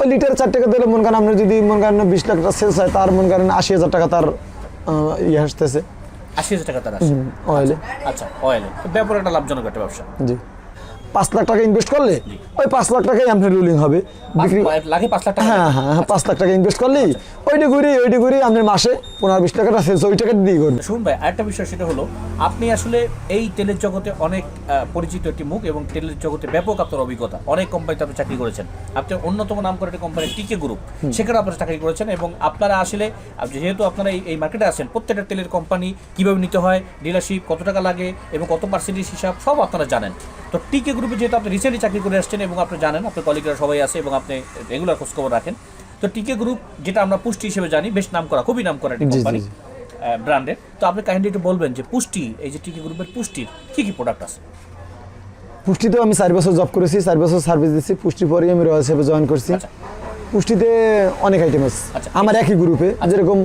ওই লিটার চার টাকা দিলে মনে করেন আপনার যদি মনে করেন বিশ লাখ টাকা সেলস হয় তার মনে করেন আশি হাজার টাকা তার ইয়ে আসতেছে। আশি হাজার টাকা তার আসে। অয়েলে আচ্ছা অয়েলে ব্যাপার একটা লাভজনক একটা ব্যবসা। জি। পাঁচ লাখ টাকা ইনভেস্ট করলে ওই পাঁচ লাখ টাকাই আপনার রুলিং হবে। বিক্রি লাখে পাঁচ লাখ টাকা। হ্যাঁ হ্যাঁ হ্যাঁ, পাঁচ লাখ টাকা ইনভেস্ট করলেই ওইটা ঘুরি ওইটা ঘুরি আপনি মাসে পনেরো বিশ টাকাটা সেলস ওই টাকা দিয়ে করবে। শুনুন ভাই আরেকটা বিষয় সেটা হলো আপনি আসলে এই তেলের জগতে অনেক পরিচিত একটি মুখ এবং তেলের জগতে ব্যাপক আপনার অভিজ্ঞতা। অনেক কোম্পানিতে আপনি চাকরি করেছেন। আপনি অন্যতম নাম করে একটি কোম্পানি টিকে গ্রুপ সেখানে আপনারা চাকরি করেছেন এবং আপনারা আসলে যেহেতু আপনারা এই- এই মার্কেটে আছেন প্রত্যেকটা তেলের কোম্পানি কীভাবে নিতে হয় ডিলারশিপ কত টাকা লাগে এবং কত পার্সেন্টেজ হিসাব সব আপনারা জানেন। তো টিকে গ্রুপে যেহেতু আপনি রিসেন্টলি চাকরি করে আসছেন এবং আপনি জানেন আপনার কলিগরা সবাই আছে এবং আপনি রেগুলার খোঁজখবর রাখেন। তো টিকে গ্রুপ যেটা আমরা পুষ্টি হিসেবে জানি বেশ নাম করা খুবই নাম করা একটি কোম্পানি ব্র্যান্ডের তো আপনি কাইন্ডলি একটু বলবেন যে পুষ্টি এই যে টিকে গ্রুপের পুষ্টির কি কি প্রোডাক্ট আছে? পুষ্টিতেও আমি চার বছর জব করেছি চার বছর সার্ভিস দিচ্ছি পুষ্টি পরে আমি রয়্যাল সেভে জয়েন করছি। আচ্ছা। পুষ্টিতে অনেক আইটেম আছে। আচ্ছা। আমার একই গ্রুপে যেরকম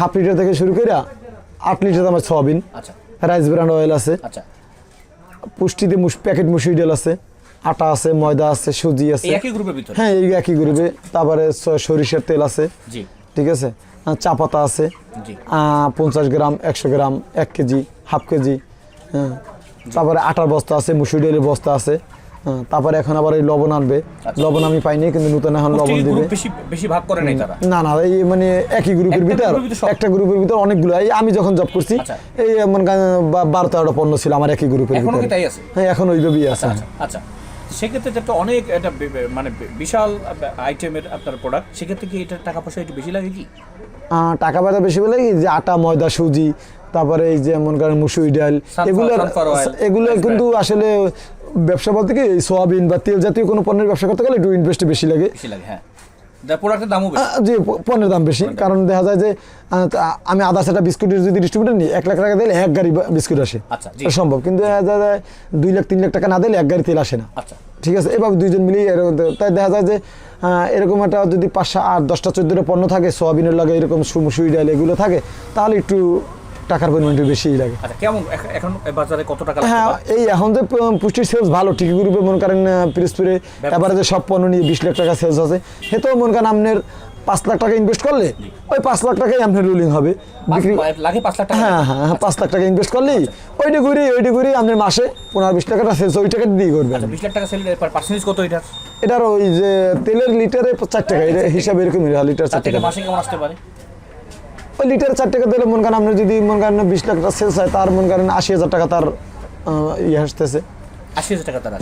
হাফ লিটার থেকে শুরু করে আট লিটার আমার সয়াবিন আচ্ছা। রাইস ব্র্যান্ড অয়েল আছে। আচ্ছা। পুষ্টিতে প্যাকেট মুসুরি ডাল আছে আটা আছে ময়দা আছে সুজি আছে। এই একই গ্রুপের ভিতরে? হ্যাঁ এই একই গ্রুপে। তারপরে সরিষার তেল আছে। জি। ঠিক আছে? চা পাতা আছে। পঞ্চাশ গ্রাম একশো গ্রাম এক কেজি হাফ কেজি হ্যাঁ। তারপরে আটার বস্তা আছে মুসুরি ডালের বস্তা আছে। তারপরে এখন আবার এই লবণ আনবে। লবণ আমি পাইনি কিন্তু নতুন এখন লবণ দিবে। বেশি ভাগ করে নাই তারা? না না এই মানে একই গ্রুপের ভিতর? একটা গ্রুপের ভিতর অনেকগুলো। এই আমি যখন জব করছি আচ্ছা। এই মনে করেন বারো তেরোটা পণ্য ছিল আমার একই গ্রুপের ভিতরে। হ্যাঁ এখন ওইভাবেই আছে। আচ্ছা আচ্ছা সেক্ষেত্রে অনেক এটা মানে বিশাল আইটেমের আপনার প্রোডাক্ট সেক্ষেত্রে কি এটা টাকা পয়সা একটু বেশি লাগে কি? টাকা পয়সা বেশি বলে কি? যে আটা ময়দা সুজি তারপরে এই যে মনে করেন মুসুরি ডাল এগুলো এগুলো কিন্তু আসলে ব্যবসা বলতে কি এই সোয়াবিন বা তেল জাতীয় কোনো পণ্যের ব্যবসা করতে গেলে একটু ইনভেস্ট বেশি লাগে। বেশি লাগে হ্যাঁ। প্রোডাক্টের দামও প- পণ্যের দাম বেশি। কারণ দেখা যায় যে আমি আধা সেটা বিস্কুটের যদি ডিস্ট্রিবিউটার নিই এক লাখ টাকা দিলে এক গাড়ি বিস্কুট আসে। আচ্ছা, সম্ভব। কিন্তু দেখা যায় দুই লাখ তিন লাখ টাকা না দিলে এক গাড়ি তেল আসে না। আচ্ছা। ঠিক আছে? এবার দুইজন মিলিয়ে এরকম তাই দেখা যায় যে এরকম একটা যদি পাঁচশো আট দশটা চোদ্দোটা পণ্য থাকে সোয়াবিনের লাগে এরকম সুমসুই ডাল এগুলো থাকে তাহলে একটু টাকার পরিমাণ একটু বেশিই লাগে। আচ্ছা কেমন? এখন বাজারে কত টাকা হ্যাঁ এই এখন যে পুষ্টির সেলস ভালো টিকি গ্রুপে মনে করেন পিরোজপুরে এবারে যে সব পণ্য নিয়ে বিশ লাখ টাকা সেলস আছে। সেটাও মনে করেন আপনার পাঁচ লাখ টাকা ইনভেস্ট করলে ওই পাঁচ লাখ টাকাই আপনার রুলিং হবে। বিক্রি লাখে পাঁচ লাখ টাকা হ্যাঁ হ্যাঁ হ্যাঁ, পাঁচ লাখ টাকা ইনভেস্ট করলেই ওইটা ঘুরি ওইটা ঘুরি আপনার মাসে পনেরো বিশ টাকাটা সেলস ওই টাকা দিয়ে করবেন। আচ্ছা বিশ লাখ টাকা সেল পার্সেন্টেজ কত এটার? এটার ওই যে তেলের লিটারে চার টাকা এটা হিসাবে এরকম লিটার চার তার থেকে টাকা। মাসে কেমন আসতে পারে? ওই লিটার চার টাকা দিলে মনে করেন আপনি যদি মনে করেন বিশ লাখ টাকা সেলস হয় তার মনে করেন আশি হাজার টাকা তার ইয়ে আসতেছে। আশি হাজার টাকা তার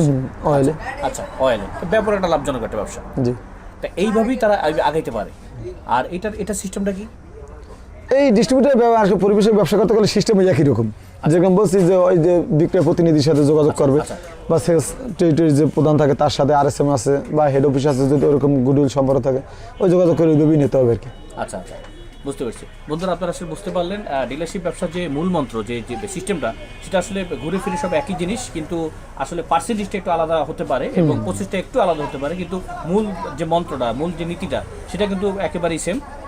অয়েলে আচ্ছা অয়েলে ব্যাপার একটা লাভজনক একটা ব্যবসা। জি। তা এইভাবেই তারা আগাইতে পারে। আর এটার এটা সিস্টেমটা কি? এই ডিস্ট্রিবিউটার পরিবেশের ব্যবসা করতে গেলে সিস্টেম একই রকম। যেরকম বলছি যে ওই যে বিক্রয় প্রতিনিধির সাথে যোগাযোগ করবে আচ্ছা। বা সেলস টেরিটরি যে প্রধান থাকে তার সাথে আর এস এম আছে বা হেড অফিস আছে যদি ওরকম গুডউইল সম্পর্ক থাকে ওই যোগাযোগ করে ওইভাবেই নিতে হবে আর কি। আচ্ছা আচ্ছা। বুঝতে পারছি। বন্ধুরা আপনারা আসলে বুঝতে পারলেন ডিলারশিপ ব্যবসার যে মূল মন্ত্র যে যে সিস্টেমটা সেটা আসলে ঘুরে ফিরে সব একই জিনিস কিন্তু আসলে পার্সেন্টেজটা একটু আলাদা হতে পারে এবং প্রসেসটা একটু আলাদা হতে পারে কিন্তু মূল যে মন্ত্রটা মূল যে নীতিটা সেটা কিন্তু একেবারেই সেম